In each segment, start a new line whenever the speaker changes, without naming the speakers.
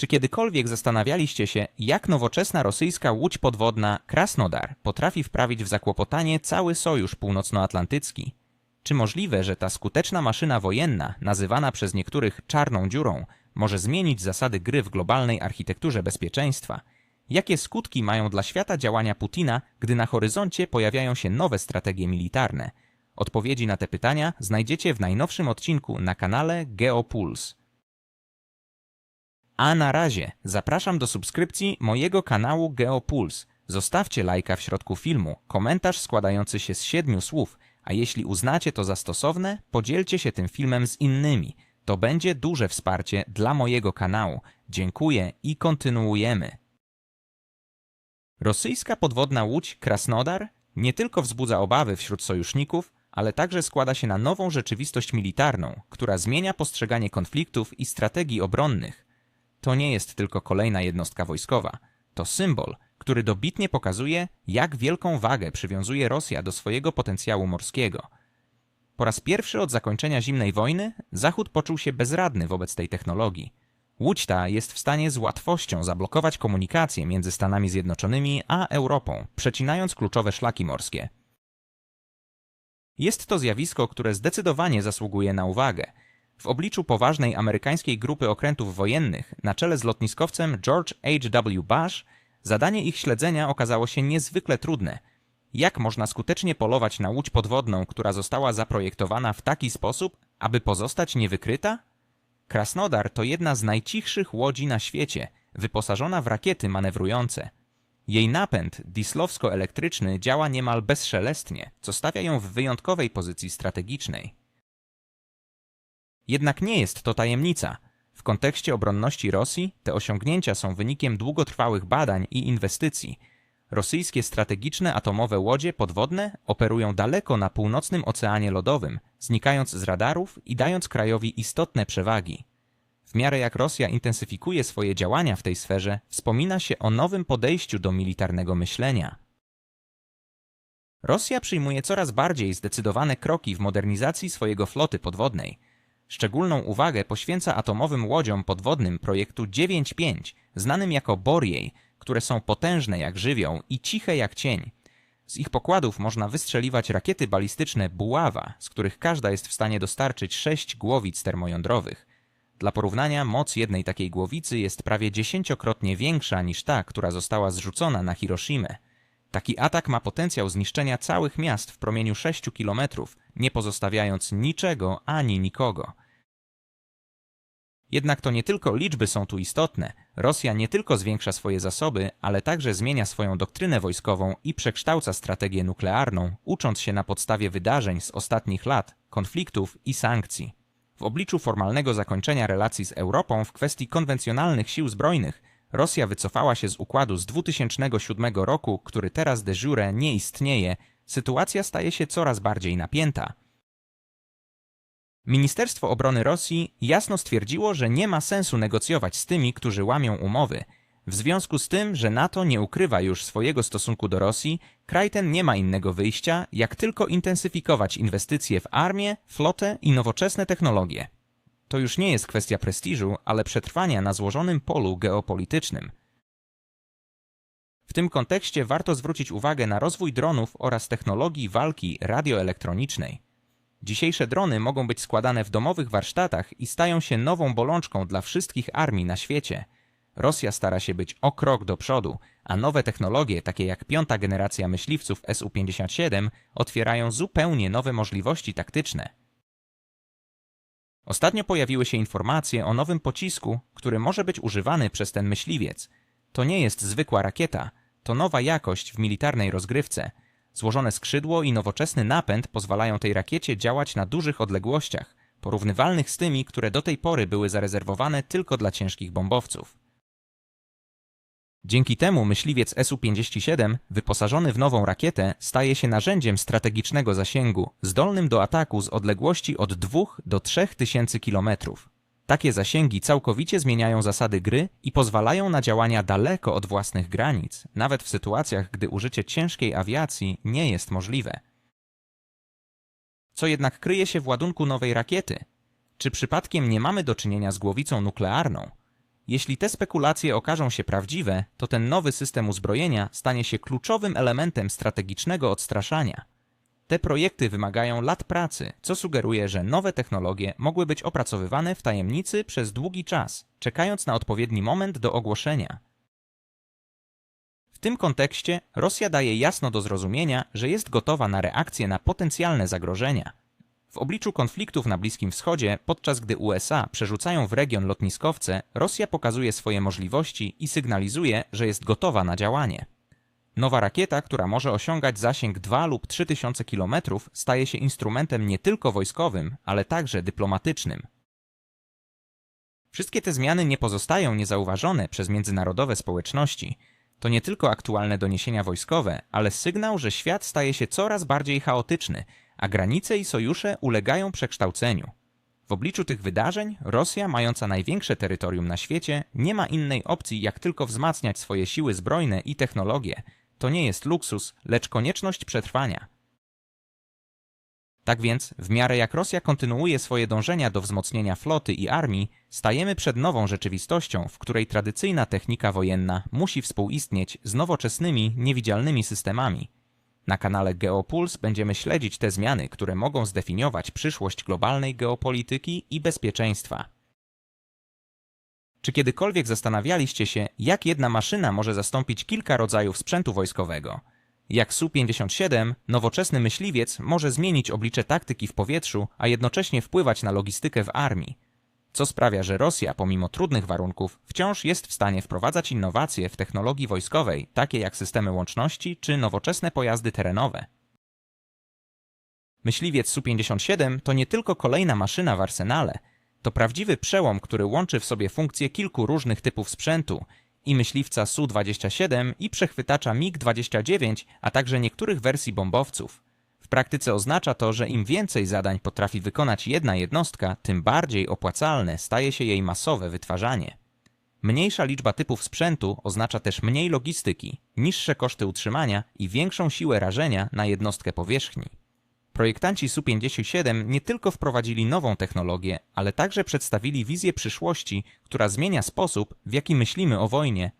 Czy kiedykolwiek zastanawialiście się, jak nowoczesna rosyjska łódź podwodna Krasnodar potrafi wprawić w zakłopotanie cały sojusz północnoatlantycki? Czy możliwe, że ta skuteczna maszyna wojenna, nazywana przez niektórych czarną dziurą, może zmienić zasady gry w globalnej architekturze bezpieczeństwa? Jakie skutki mają dla świata działania Putina, gdy na horyzoncie pojawiają się nowe strategie militarne? Odpowiedzi na te pytania znajdziecie w najnowszym odcinku na kanale Geopuls. A na razie zapraszam do subskrypcji mojego kanału Geopuls. Zostawcie lajka w środku filmu, komentarz składający się z siedmiu słów, a jeśli uznacie to za stosowne, podzielcie się tym filmem z innymi. To będzie duże wsparcie dla mojego kanału. Dziękuję i kontynuujemy. Rosyjska podwodna łódź Krasnodar nie tylko wzbudza obawy wśród sojuszników, ale także składa się na nową rzeczywistość militarną, która zmienia postrzeganie konfliktów i strategii obronnych. To nie jest tylko kolejna jednostka wojskowa, to symbol, który dobitnie pokazuje, jak wielką wagę przywiązuje Rosja do swojego potencjału morskiego. Po raz pierwszy od zakończenia zimnej wojny Zachód poczuł się bezradny wobec tej technologii. Łódź ta jest w stanie z łatwością zablokować komunikację między Stanami Zjednoczonymi a Europą, przecinając kluczowe szlaki morskie. Jest to zjawisko, które zdecydowanie zasługuje na uwagę. W obliczu poważnej amerykańskiej grupy okrętów wojennych na czele z lotniskowcem George H.W. Bush zadanie ich śledzenia okazało się niezwykle trudne. Jak można skutecznie polować na łódź podwodną, która została zaprojektowana w taki sposób, aby pozostać niewykryta? Krasnodar to jedna z najcichszych łodzi na świecie, wyposażona w rakiety manewrujące. Jej napęd dislowsko-elektryczny działa niemal bezszelestnie, co stawia ją w wyjątkowej pozycji strategicznej. Jednak nie jest to tajemnica. W kontekście obronności Rosji te osiągnięcia są wynikiem długotrwałych badań i inwestycji. Rosyjskie strategiczne atomowe łodzie podwodne operują daleko na północnym Oceanie Lodowym, znikając z radarów i dając krajowi istotne przewagi. W miarę jak Rosja intensyfikuje swoje działania w tej sferze, wspomina się o nowym podejściu do militarnego myślenia. Rosja przyjmuje coraz bardziej zdecydowane kroki w modernizacji swojego floty podwodnej. Szczególną uwagę poświęca atomowym łodziom podwodnym projektu 9.5, znanym jako Boriej, które są potężne jak żywioł i ciche jak cień. Z ich pokładów można wystrzeliwać rakiety balistyczne Buława, z których każda jest w stanie dostarczyć sześć głowic termojądrowych. Dla porównania moc jednej takiej głowicy jest prawie dziesięciokrotnie większa niż ta, która została zrzucona na Hiroshimę. Taki atak ma potencjał zniszczenia całych miast w promieniu 6 kilometrów, nie pozostawiając niczego ani nikogo. Jednak to nie tylko liczby są tu istotne. Rosja nie tylko zwiększa swoje zasoby, ale także zmienia swoją doktrynę wojskową i przekształca strategię nuklearną, ucząc się na podstawie wydarzeń z ostatnich lat, konfliktów i sankcji. W obliczu formalnego zakończenia relacji z Europą w kwestii konwencjonalnych sił zbrojnych, Rosja wycofała się z układu z 2007 roku, który teraz de jure nie istnieje, sytuacja staje się coraz bardziej napięta. Ministerstwo Obrony Rosji jasno stwierdziło, że nie ma sensu negocjować z tymi, którzy łamią umowy. W związku z tym, że NATO nie ukrywa już swojego stosunku do Rosji, kraj ten nie ma innego wyjścia, jak tylko intensyfikować inwestycje w armię, flotę i nowoczesne technologie. To już nie jest kwestia prestiżu, ale przetrwania na złożonym polu geopolitycznym. W tym kontekście warto zwrócić uwagę na rozwój dronów oraz technologii walki radioelektronicznej. Dzisiejsze drony mogą być składane w domowych warsztatach i stają się nową bolączką dla wszystkich armii na świecie. Rosja stara się być o krok do przodu, a nowe technologie, takie jak piąta generacja myśliwców Su-57, otwierają zupełnie nowe możliwości taktyczne. Ostatnio pojawiły się informacje o nowym pocisku, który może być używany przez ten myśliwiec. To nie jest zwykła rakieta, to nowa jakość w militarnej rozgrywce – Złożone skrzydło i nowoczesny napęd pozwalają tej rakiecie działać na dużych odległościach, porównywalnych z tymi, które do tej pory były zarezerwowane tylko dla ciężkich bombowców. Dzięki temu myśliwiec Su-57, wyposażony w nową rakietę, staje się narzędziem strategicznego zasięgu, zdolnym do ataku z odległości od 2 do 3 tysięcy kilometrów. Takie zasięgi całkowicie zmieniają zasady gry i pozwalają na działania daleko od własnych granic, nawet w sytuacjach, gdy użycie ciężkiej awiacji nie jest możliwe. Co jednak kryje się w ładunku nowej rakiety? Czy przypadkiem nie mamy do czynienia z głowicą nuklearną? Jeśli te spekulacje okażą się prawdziwe, to ten nowy system uzbrojenia stanie się kluczowym elementem strategicznego odstraszania. Te projekty wymagają lat pracy, co sugeruje, że nowe technologie mogły być opracowywane w tajemnicy przez długi czas, czekając na odpowiedni moment do ogłoszenia. W tym kontekście Rosja daje jasno do zrozumienia, że jest gotowa na reakcję na potencjalne zagrożenia. W obliczu konfliktów na Bliskim Wschodzie, podczas gdy USA przerzucają w region lotniskowce, Rosja pokazuje swoje możliwości i sygnalizuje, że jest gotowa na działanie. Nowa rakieta, która może osiągać zasięg 2 lub 3 tysiące kilometrów, staje się instrumentem nie tylko wojskowym, ale także dyplomatycznym. Wszystkie te zmiany nie pozostają niezauważone przez międzynarodowe społeczności. To nie tylko aktualne doniesienia wojskowe, ale sygnał, że świat staje się coraz bardziej chaotyczny, a granice i sojusze ulegają przekształceniu. W obliczu tych wydarzeń Rosja, mająca największe terytorium na świecie, nie ma innej opcji, jak tylko wzmacniać swoje siły zbrojne i technologie. To nie jest luksus, lecz konieczność przetrwania. Tak więc, w miarę jak Rosja kontynuuje swoje dążenia do wzmocnienia floty i armii, stajemy przed nową rzeczywistością, w której tradycyjna technika wojenna musi współistnieć z nowoczesnymi, niewidzialnymi systemami – na kanale Geopuls będziemy śledzić te zmiany, które mogą zdefiniować przyszłość globalnej geopolityki i bezpieczeństwa. Czy kiedykolwiek zastanawialiście się, jak jedna maszyna może zastąpić kilka rodzajów sprzętu wojskowego? Jak Su-57, nowoczesny myśliwiec może zmienić oblicze taktyki w powietrzu, a jednocześnie wpływać na logistykę w armii? co sprawia, że Rosja, pomimo trudnych warunków, wciąż jest w stanie wprowadzać innowacje w technologii wojskowej, takie jak systemy łączności czy nowoczesne pojazdy terenowe. Myśliwiec Su-57 to nie tylko kolejna maszyna w arsenale, to prawdziwy przełom, który łączy w sobie funkcje kilku różnych typów sprzętu i myśliwca Su-27 i przechwytacza MiG-29, a także niektórych wersji bombowców – praktyce oznacza to, że im więcej zadań potrafi wykonać jedna jednostka, tym bardziej opłacalne staje się jej masowe wytwarzanie. Mniejsza liczba typów sprzętu oznacza też mniej logistyki, niższe koszty utrzymania i większą siłę rażenia na jednostkę powierzchni. Projektanci Su-57 nie tylko wprowadzili nową technologię, ale także przedstawili wizję przyszłości, która zmienia sposób, w jaki myślimy o wojnie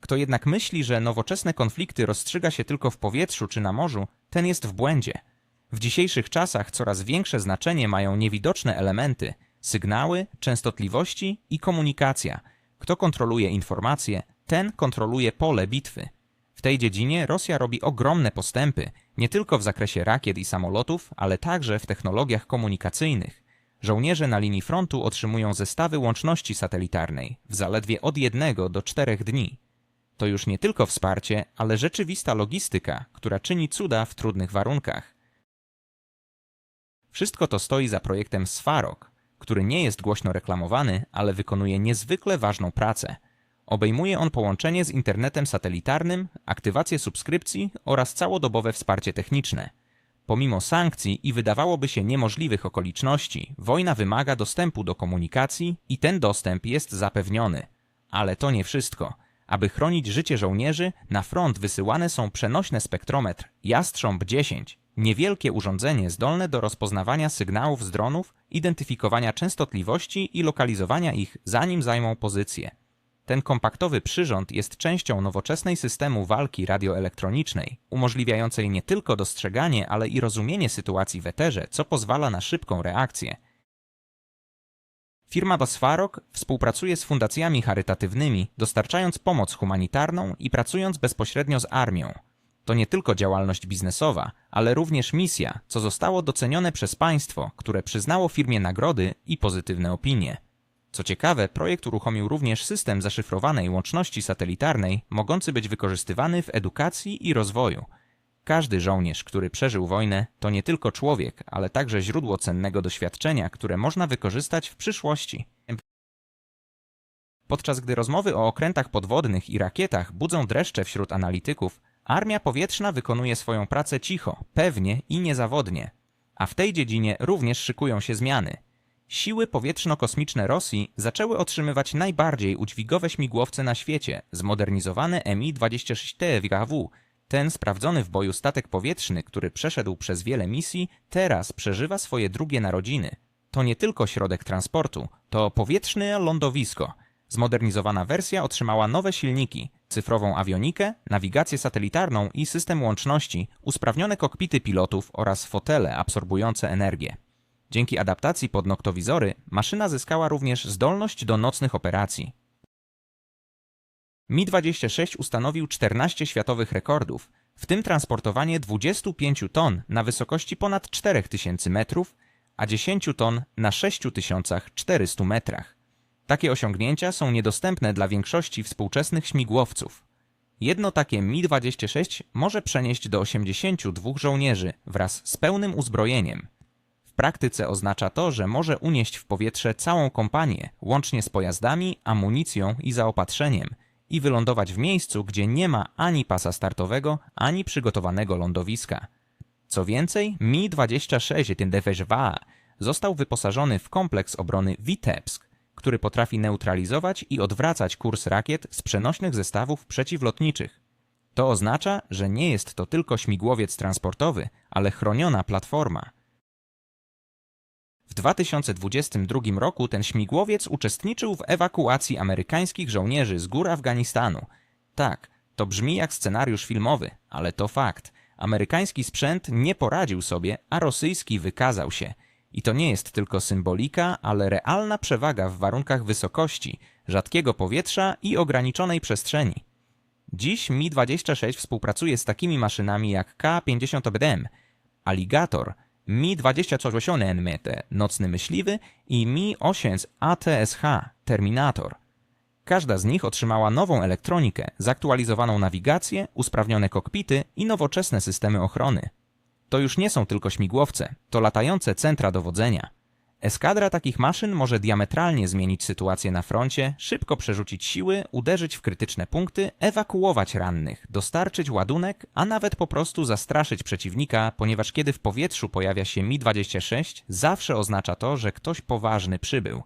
kto jednak myśli, że nowoczesne konflikty rozstrzyga się tylko w powietrzu czy na morzu, ten jest w błędzie. W dzisiejszych czasach coraz większe znaczenie mają niewidoczne elementy, sygnały, częstotliwości i komunikacja. Kto kontroluje informacje, ten kontroluje pole bitwy. W tej dziedzinie Rosja robi ogromne postępy, nie tylko w zakresie rakiet i samolotów, ale także w technologiach komunikacyjnych. Żołnierze na linii frontu otrzymują zestawy łączności satelitarnej w zaledwie od jednego do czterech dni. To już nie tylko wsparcie, ale rzeczywista logistyka, która czyni cuda w trudnych warunkach. Wszystko to stoi za projektem Sfarok, który nie jest głośno reklamowany, ale wykonuje niezwykle ważną pracę. Obejmuje on połączenie z internetem satelitarnym, aktywację subskrypcji oraz całodobowe wsparcie techniczne. Pomimo sankcji i wydawałoby się niemożliwych okoliczności, wojna wymaga dostępu do komunikacji i ten dostęp jest zapewniony. Ale to nie wszystko. Aby chronić życie żołnierzy, na front wysyłane są przenośne spektrometr Jastrząb 10, niewielkie urządzenie zdolne do rozpoznawania sygnałów z dronów, identyfikowania częstotliwości i lokalizowania ich, zanim zajmą pozycję. Ten kompaktowy przyrząd jest częścią nowoczesnej systemu walki radioelektronicznej, umożliwiającej nie tylko dostrzeganie, ale i rozumienie sytuacji w eterze, co pozwala na szybką reakcję. Firma Basfarok współpracuje z fundacjami charytatywnymi, dostarczając pomoc humanitarną i pracując bezpośrednio z armią. To nie tylko działalność biznesowa, ale również misja, co zostało docenione przez państwo, które przyznało firmie nagrody i pozytywne opinie. Co ciekawe, projekt uruchomił również system zaszyfrowanej łączności satelitarnej, mogący być wykorzystywany w edukacji i rozwoju – każdy żołnierz, który przeżył wojnę, to nie tylko człowiek, ale także źródło cennego doświadczenia, które można wykorzystać w przyszłości. Podczas gdy rozmowy o okrętach podwodnych i rakietach budzą dreszcze wśród analityków, armia powietrzna wykonuje swoją pracę cicho, pewnie i niezawodnie. A w tej dziedzinie również szykują się zmiany. Siły powietrzno-kosmiczne Rosji zaczęły otrzymywać najbardziej udźwigowe śmigłowce na świecie, zmodernizowane Mi-26T WKW, ten sprawdzony w boju statek powietrzny, który przeszedł przez wiele misji, teraz przeżywa swoje drugie narodziny. to nie tylko środek transportu, to powietrzne lądowisko. Zmodernizowana wersja otrzymała nowe silniki, cyfrową awionikę, nawigację satelitarną i system łączności, usprawnione kokpity pilotów oraz fotele absorbujące energię. Dzięki adaptacji pod noktowizory maszyna zyskała również zdolność do nocnych operacji. Mi-26 ustanowił 14 światowych rekordów, w tym transportowanie 25 ton na wysokości ponad 4000 metrów, a 10 ton na 6400 metrach. Takie osiągnięcia są niedostępne dla większości współczesnych śmigłowców. Jedno takie Mi-26 może przenieść do 82 żołnierzy wraz z pełnym uzbrojeniem. Praktyce oznacza to, że może unieść w powietrze całą kompanię, łącznie z pojazdami, amunicją i zaopatrzeniem – i wylądować w miejscu, gdzie nie ma ani pasa startowego, ani przygotowanego lądowiska. Co więcej, Mi-26 Tindefeżwa został wyposażony w kompleks obrony Vitebsk, który potrafi neutralizować i odwracać kurs rakiet z przenośnych zestawów przeciwlotniczych. To oznacza, że nie jest to tylko śmigłowiec transportowy, ale chroniona platforma. W 2022 roku ten śmigłowiec uczestniczył w ewakuacji amerykańskich żołnierzy z gór Afganistanu. Tak, to brzmi jak scenariusz filmowy, ale to fakt. Amerykański sprzęt nie poradził sobie, a rosyjski wykazał się. I to nie jest tylko symbolika, ale realna przewaga w warunkach wysokości, rzadkiego powietrza i ograniczonej przestrzeni. Dziś Mi-26 współpracuje z takimi maszynami jak K-50BDM, Alligator – Mi-28 NMT Nocny Myśliwy i Mi-8 ATSH Terminator. Każda z nich otrzymała nową elektronikę, zaktualizowaną nawigację, usprawnione kokpity i nowoczesne systemy ochrony. To już nie są tylko śmigłowce, to latające centra dowodzenia. Eskadra takich maszyn może diametralnie zmienić sytuację na froncie, szybko przerzucić siły, uderzyć w krytyczne punkty, ewakuować rannych, dostarczyć ładunek, a nawet po prostu zastraszyć przeciwnika, ponieważ kiedy w powietrzu pojawia się Mi-26, zawsze oznacza to, że ktoś poważny przybył.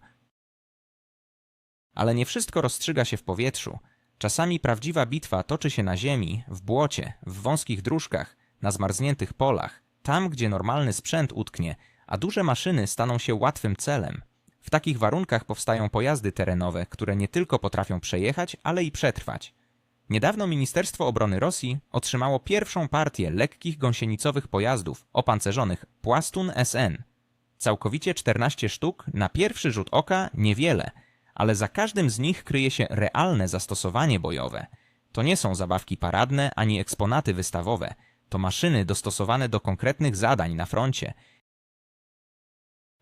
Ale nie wszystko rozstrzyga się w powietrzu. Czasami prawdziwa bitwa toczy się na ziemi, w błocie, w wąskich dróżkach, na zmarzniętych polach, tam gdzie normalny sprzęt utknie, a duże maszyny staną się łatwym celem. W takich warunkach powstają pojazdy terenowe, które nie tylko potrafią przejechać, ale i przetrwać. Niedawno Ministerstwo Obrony Rosji otrzymało pierwszą partię lekkich gąsienicowych pojazdów opancerzonych Płastun SN. Całkowicie 14 sztuk, na pierwszy rzut oka niewiele, ale za każdym z nich kryje się realne zastosowanie bojowe. To nie są zabawki paradne ani eksponaty wystawowe, to maszyny dostosowane do konkretnych zadań na froncie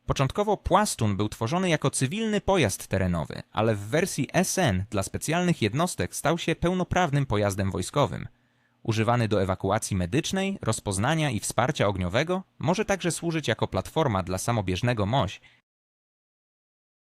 Początkowo Płastun był tworzony jako cywilny pojazd terenowy, ale w wersji SN dla specjalnych jednostek stał się pełnoprawnym pojazdem wojskowym. Używany do ewakuacji medycznej, rozpoznania i wsparcia ogniowego, może także służyć jako platforma dla samobieżnego MOŚ.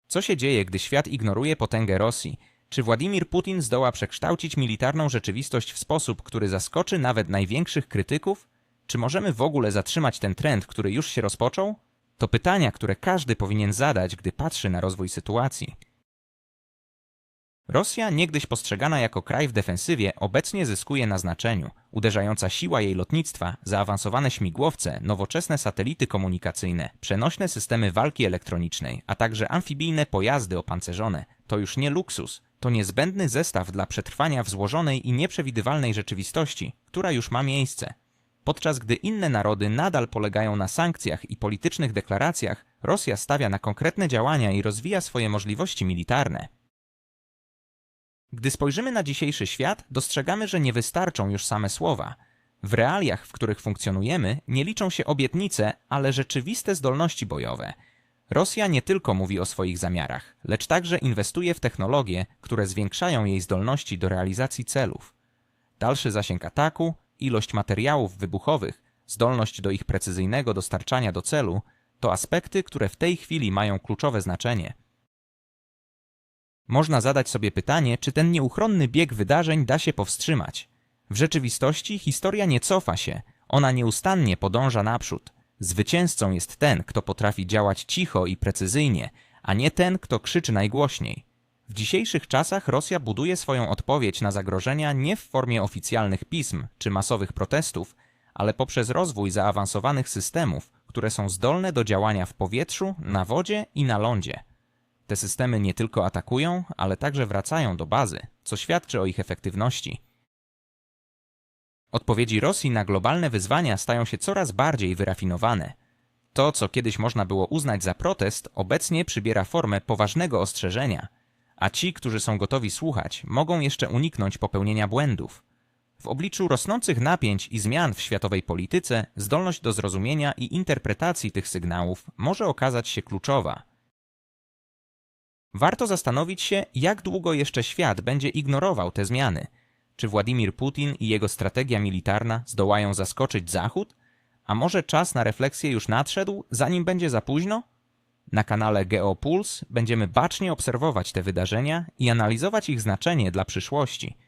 Co się dzieje, gdy świat ignoruje potęgę Rosji? Czy Władimir Putin zdoła przekształcić militarną rzeczywistość w sposób, który zaskoczy nawet największych krytyków? Czy możemy w ogóle zatrzymać ten trend, który już się rozpoczął? To pytania, które każdy powinien zadać, gdy patrzy na rozwój sytuacji. Rosja, niegdyś postrzegana jako kraj w defensywie, obecnie zyskuje na znaczeniu. Uderzająca siła jej lotnictwa, zaawansowane śmigłowce, nowoczesne satelity komunikacyjne, przenośne systemy walki elektronicznej, a także amfibijne pojazdy opancerzone to już nie luksus, to niezbędny zestaw dla przetrwania w złożonej i nieprzewidywalnej rzeczywistości, która już ma miejsce. Podczas gdy inne narody nadal polegają na sankcjach i politycznych deklaracjach, Rosja stawia na konkretne działania i rozwija swoje możliwości militarne. Gdy spojrzymy na dzisiejszy świat, dostrzegamy, że nie wystarczą już same słowa. W realiach, w których funkcjonujemy, nie liczą się obietnice, ale rzeczywiste zdolności bojowe. Rosja nie tylko mówi o swoich zamiarach, lecz także inwestuje w technologie, które zwiększają jej zdolności do realizacji celów. Dalszy zasięg ataku, ilość materiałów wybuchowych, zdolność do ich precyzyjnego dostarczania do celu to aspekty, które w tej chwili mają kluczowe znaczenie. Można zadać sobie pytanie, czy ten nieuchronny bieg wydarzeń da się powstrzymać. W rzeczywistości historia nie cofa się, ona nieustannie podąża naprzód. Zwycięzcą jest ten, kto potrafi działać cicho i precyzyjnie, a nie ten, kto krzyczy najgłośniej. W dzisiejszych czasach Rosja buduje swoją odpowiedź na zagrożenia nie w formie oficjalnych pism czy masowych protestów, ale poprzez rozwój zaawansowanych systemów, które są zdolne do działania w powietrzu, na wodzie i na lądzie. Te systemy nie tylko atakują, ale także wracają do bazy, co świadczy o ich efektywności. Odpowiedzi Rosji na globalne wyzwania stają się coraz bardziej wyrafinowane. To, co kiedyś można było uznać za protest, obecnie przybiera formę poważnego ostrzeżenia, a ci, którzy są gotowi słuchać, mogą jeszcze uniknąć popełnienia błędów. W obliczu rosnących napięć i zmian w światowej polityce, zdolność do zrozumienia i interpretacji tych sygnałów może okazać się kluczowa. Warto zastanowić się, jak długo jeszcze świat będzie ignorował te zmiany. Czy Władimir Putin i jego strategia militarna zdołają zaskoczyć Zachód? A może czas na refleksję już nadszedł, zanim będzie za późno? Na kanale Geopuls będziemy bacznie obserwować te wydarzenia i analizować ich znaczenie dla przyszłości –